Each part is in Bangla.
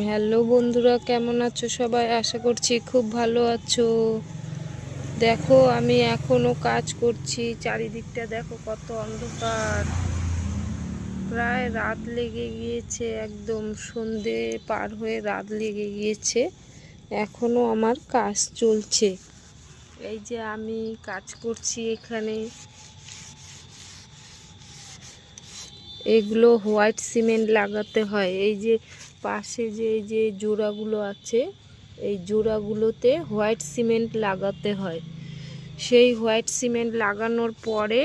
হ্যালো বন্ধুরা, কেমন আছো সবাই? আশা করছি খুব ভালো আছো। দেখো, আমি এখনও কাজ করছি, চারিদিকটা দেখো কত অন্ধকার। প্রায় রাত লেগে গিয়েছে, একদম সন্ধে পার হয়ে রাত লেগে গিয়েছে। এখনও আমার কাজ চলছে। এই যে আমি কাজ করছি এখানে। এগুলো হোয়াইট সিমেন্ট লাগাতে হয়। এই যে পাশে যে যে জোড়াগুলো আছে, এই জোড়াগুলোতে হোয়াইট সিমেন্ট লাগাতে হয়। সেই হোয়াইট সিমেন্ট লাগানোর পরে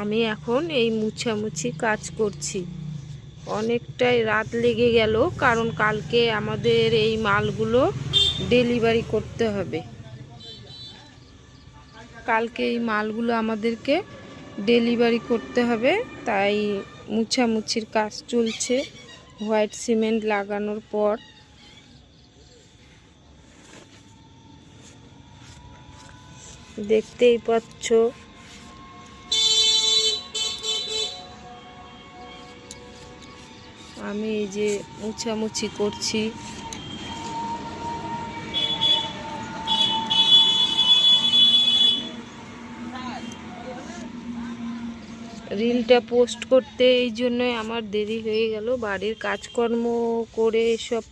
আমি এখন এই মুছামুছি কাজ করছি। অনেকটাই রাত লেগে গেল, কারণ কালকে আমাদের এই মালগুলো ডেলিভারি করতে হবে। কালকে এই মালগুলো আমাদেরকে ডেলিভারি করতে হবে, তাই মুছামুছির কাজ চলছে। হোয়াইট সিমেন্ট লাগানোর পর দেখতেই পাচ্ছ আমি এই যে মুছামুছি করছি। রিলটা পোস্ট করতে এই জন্যই আমার দেরি হয়ে গেল। বাড়ির কাজকর্ম করে সব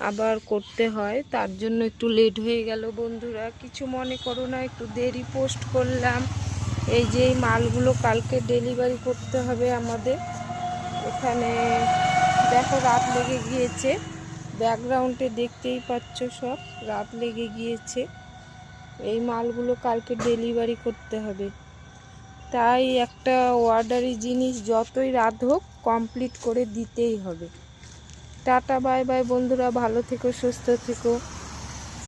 আবার করতে হয়। তার জন্য একটু লেট হয়ে গেল বন্ধুরা। কিছু মনে করো না, একটু দেরি পোস্ট করলাম। এই যে এই মালগুলো কালকে ডেলিভারি করতে হবে আমাদের। এখানে দেখো রাত লেগে গিয়েছে। ব্যাকগ্রাউন্ডে দেখতেই পাচ্ছ সব। রাত লেগে গিয়েছে। এই মালগুলো কালকে ডেলিভারি করতে হবে। তাই একটা অর্ডারি জিনিস যতই রাত হোক কমপ্লিট করে দিতেই হবে। টাটা বাই বাই বন্ধুরা, ভালো থেকো, সুস্থ থেকো।